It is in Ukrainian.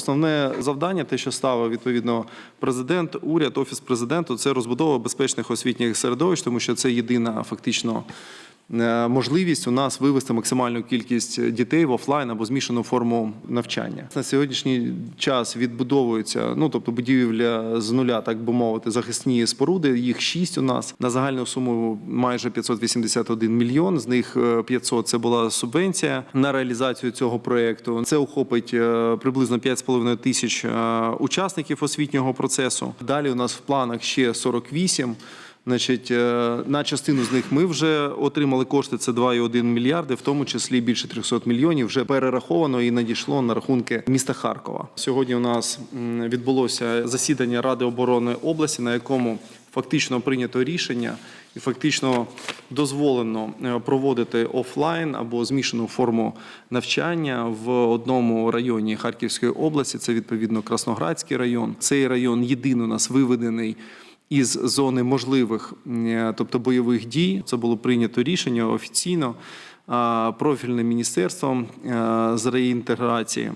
основне завдання, те, що ставив відповідно президент, уряд, офіс президенту, це розбудова безпечних освітніх середовищ, тому що це єдина фактично. Е, Можливість у нас вивести максимальну кількість дітей в офлайн або змішану форму навчання на сьогоднішній час відбудовується, ну тобто будівля з нуля, так би мовити, захисні споруди. Їх шість у нас на загальну суму майже 581 мільйон. З них е, 500 – це була субвенція на реалізацію цього проекту. Це охопить е, приблизно 5,5 тисяч е, учасників освітнього процесу. Далі у нас в планах ще 48. Значить, е, на частину з них ми вже отримали кошти. Це 2,1 мільярди, в тому числі більше 300 мільйонів вже перераховано і надійшло на рахунки міста Харкова. Сьогодні у нас відбулося засідання Ради оборони області, на якому фактично прийнято рішення і фактично дозволено е, проводити офлайн або змішану форму навчання в одному районі Харківської області. Це відповідно Красноградський район. Цей район єдиний у нас виведений із зони можливих, е, тобто бойових дій. Це було прийнято рішення офіційно профільним міністерством е, з реінтеграції.